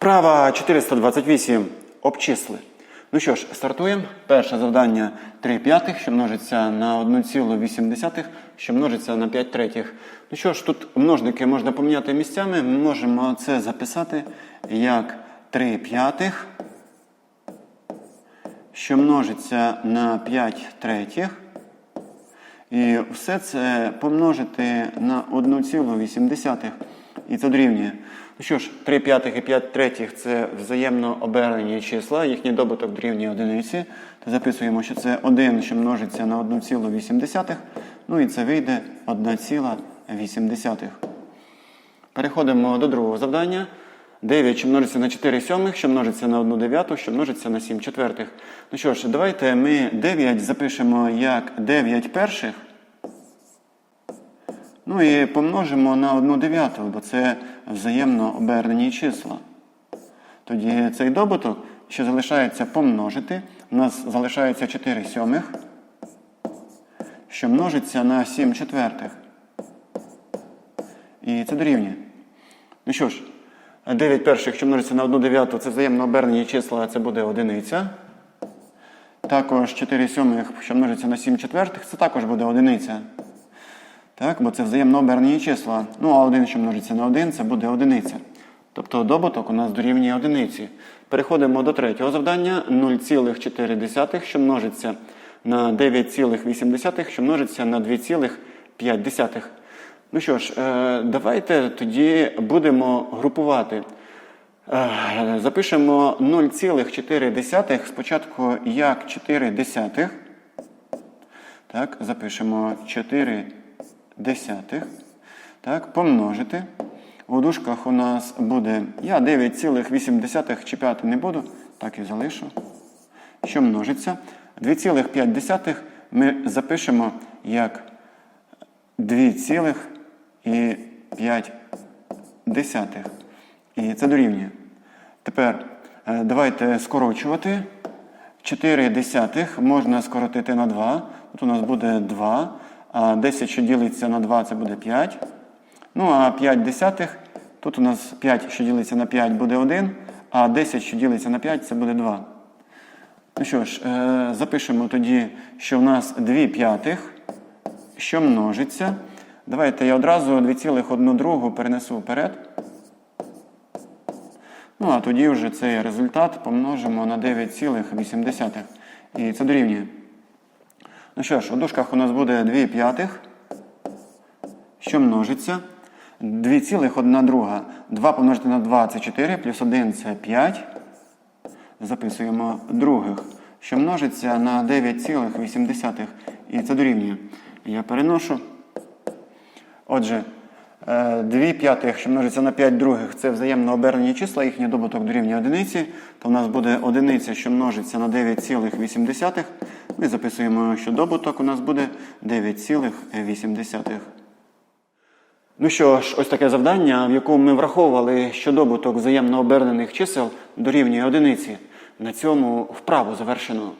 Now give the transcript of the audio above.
Вправа 428. Обчисли. Ну що ж, стартуємо. Перше завдання 3 п'ятих, що множиться на 1,8, що множиться на 5 третіх. Ну що ж, тут множники можна поміняти місцями. Ми можемо це записати як 3 п'ятих, що множиться на 5 третіх. І все це помножити на 1,8. І це дорівнює. Ну що ж, 3 п'ятих і 5 третіх це взаємно обернені числа, їхній добуток дорівнює одиниці. То записуємо, що це 1, що множиться на 1,8. Ну і це вийде 1,8. Переходимо до другого завдання. 9, що множиться на 4 сьомих, що множиться на 1 дев'яту, що множиться на 7 четвертих. Ну що ж, давайте ми 9 запишемо як 9 перших. Ну і помножимо на 1 дев'яту, бо це взаємно обернені числа. Тоді цей добуток ще залишається помножити. У нас залишається 4 сьомих, що множиться на 7 четвертих. І це дорівнює. Ну що ж, 9 перших, що множиться на 1 дев'яту, це взаємно обернені числа, це буде одиниця. Також 4 сьомих, що множиться на 7 четвертих, це також буде одиниця. Так, бо це взаємно обернені числа. Ну, а 1, що множиться на 1, це буде одиниця. Тобто добуток у нас дорівнює одиниці. Переходимо до третього завдання 0,4, що множиться на 9,8, що множиться на 2,5. Ну що ж, е, давайте тоді будемо групувати. Е, Запишемо 0,4 спочатку як 4 десятих. Так, запишемо 4 десятих. Так, помножити. У дужках у нас буде. Я 9,8 чіпляти не буду, так і залишу. Що множиться? 2,5 ми запишемо як 2,5. І 5 десятих. І це дорівнює. Тепер е, давайте скорочувати. 4 десятих можна скоротити на 2. Тут у нас буде 2. А 10, що ділиться на 2, це буде 5. Ну, а 5 десятих, тут у нас 5, що ділиться на 5, буде 1, а 10, що ділиться на 5, це буде 2. Ну що ж, е, запишемо тоді, що в нас 2 п'ятих, що множиться. Давайте я одразу 2,1 другу перенесу вперед. Ну, а тоді вже цей результат помножимо на 9,8. І це дорівнює. Ну що ж, у дужках у нас буде 2 п'ятих, що множиться. 2,1 друга. 2 помножити на 2 це 4, плюс 1 це 5. Записуємо других, що множиться на 9,8. І це дорівнює. Я переношу. Отже, 2 п'ятих, що множиться на 5 других, це взаємно обернені числа, їхній добуток дорівнює одиниці, то в нас буде одиниця, що множиться на 9,8. Ми записуємо, що добуток у нас буде 9,8. Ну що ж, ось таке завдання, в якому ми враховували, що добуток взаємно обернених чисел дорівнює одиниці. На цьому вправу завершено.